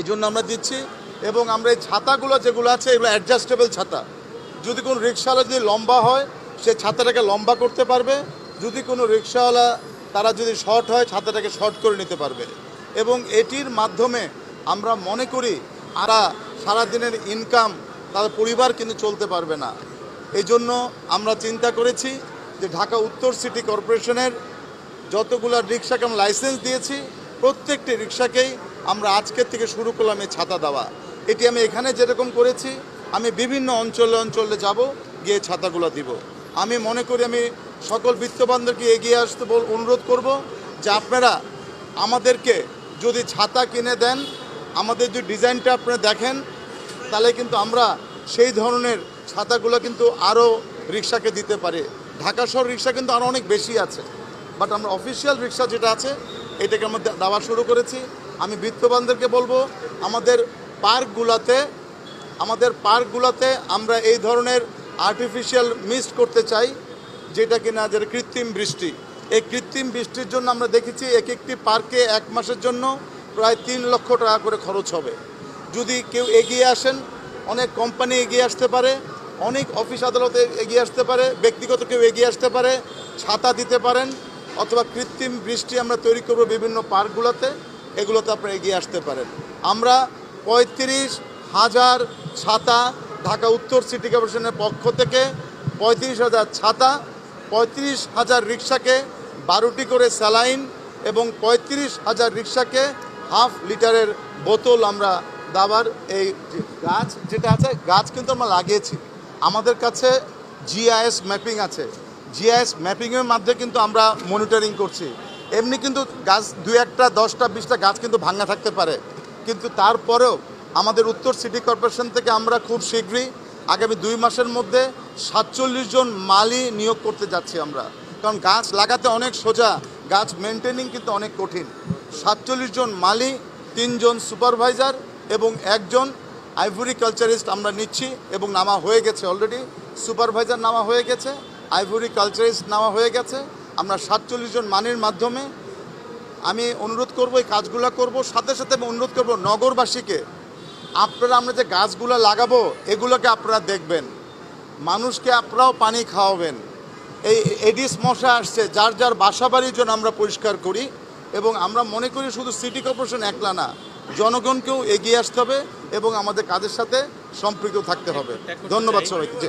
এই জন্য আমরা দিচ্ছি এবং আমরা এই ছাতাগুলো যেগুলো আছে, এগুলো অ্যাডজাস্টেবল ছাতা। যদি কোনো রিক্সাওয়ালা যদি লম্বা হয়, সে ছাতাটাকে লম্বা করতে পারবে। যদি কোনো রিক্সাওয়ালা, তারা যদি শর্ট হয়, ছাতাটাকে শর্ট করে নিতে পারবে। এবং এটির মাধ্যমে আমরা মনে করি আরা সারাদিনের ইনকাম তাদের পরিবার কিন্তু চলতে পারবে না। এই জন্য আমরা চিন্তা করেছি যে ঢাকা উত্তর সিটি কর্পোরেশনের যতগুলো রিক্সাকে আমরা লাইসেন্স দিয়েছি, প্রত্যেকটি রিক্সাকেই আমরা আজকের থেকে শুরু করলাম এই ছাতা দেওয়া। এটি আমি এখানে যেরকম করেছি, আমি বিভিন্ন অঞ্চলে অঞ্চলে যাব, গিয়ে ছাতাগুলো দিব। আমি মনে করি আমি সকল বৃত্তবান্ধবকে এগিয়ে আসতে বল অনুরোধ করব যে আপনারা আমাদেরকে যদি ছাতা কিনে দেন, আমাদের যে ডিজাইনটা আপনারা দেখেন, তাহলে কিন্তু আমরা সেই ধরনের ছাতাগুলো কিন্তু আরও রিক্সাকে দিতে পারি। ঢাকা শহর রিক্সা কিন্তু আরও অনেক বেশি আছে। বাট আমরা অফিসিয়াল রিক্সা যেটা আছে, এটাকে আমরা দেওয়া শুরু করেছি। আমি বিত্তবানদেরকে বলব, আমাদের পার্কগুলোতে আমাদের পার্কগুলোতে আমরা এই ধরনের আর্টিফিশিয়াল মিস্ট করতে চাই, যেটা কিনা যেটা কৃত্রিম বৃষ্টি। এই কৃত্রিম বৃষ্টির জন্য আমরা দেখেছি এক একটি পার্কে এক মাসের জন্য প্রায় তিন লক্ষ টাকা করে খরচ হবে। যদি কেউ এগিয়ে আসেন, অনেক কোম্পানি এগিয়ে আসতে পারে, অনেক অফিস আদালতে এগিয়ে আসতে পারে, ব্যক্তিগত কেউ এগিয়ে আসতে পারে, ছাতা দিতে পারেন, অথবা কৃত্রিম বৃষ্টি আমরা তৈরি করব বিভিন্ন পার্কগুলোতে। এগুলোতে আপনারা এগিয়ে আসতে পারেন। আমরা পঁয়ত্রিশ হাজার ছাতা ঢাকা উত্তর সিটি কর্পোরেশনের পক্ষ থেকে পঁয়ত্রিশ হাজার ছাতা, পঁয়ত্রিশ হাজার রিক্সাকে বারোটি করে স্যালাইন এবং পঁয়ত্রিশ হাজার রিক্সাকে হাফ লিটারের বোতল আমরা দাবার এই গাছ, যেটা আছে, গাছ কিন্তু আমরা লাগিয়েছি। আমাদের কাছে জিআইএস ম্যাপিং আছে। জিআইএস ম্যাপিংয়ের মাধ্যমে কিন্তু আমরা মনিটরিং করছি। এমনি কিন্তু গাছ দু একটা, দশটা, বিশটা গাছ কিন্তু ভাঙা থাকতে পারে। কিন্তু তারপরেও আমাদের উত্তর সিটি কর্পোরেশন থেকে আমরা খুব শীঘ্রই আগামী দুই মাসের মধ্যে সাতচল্লিশ জন মালি নিয়োগ করতে যাচ্ছি আমরা। কারণ গাছ লাগাতে অনেক সোজা, গাছ মেনটেনিং কিন্তু অনেক কঠিন। সাতচল্লিশ জন মালি, তিনজন সুপারভাইজার এবং একজন আইভরি কালচারিস্ট আমরা নিচ্ছি এবং নামা হয়ে গেছে অলরেডি। সুপারভাইজার নামা হয়ে গেছে আইভরি কালচারিস্ট নামা হয়ে গেছে। আমরা সাতচল্লিশ জন মানের মাধ্যমে আমি অনুরোধ করব এই কাজগুলো করব। সাথে সাথে আমি অনুরোধ করব নগরবাসীকে আপনারা আমরা যে গাছগুলো লাগাবো এগুলোকে আপনারা দেখবেন। মানুষকে আপনারাও পানি খাওয়াবেন। এই এডিস মশা আসছে যার যার বাসা বাড়ির জন্য আমরা পরিষ্কার করি এবং আমরা মনে করি শুধু সিটি কর্পোরেশন একলা না জনগণকেও এগিয়ে আসতে হবে এবং আমাদের কাজের সাথে সম্পৃক্ত থাকতে হবে। ধন্যবাদ সবাইকে।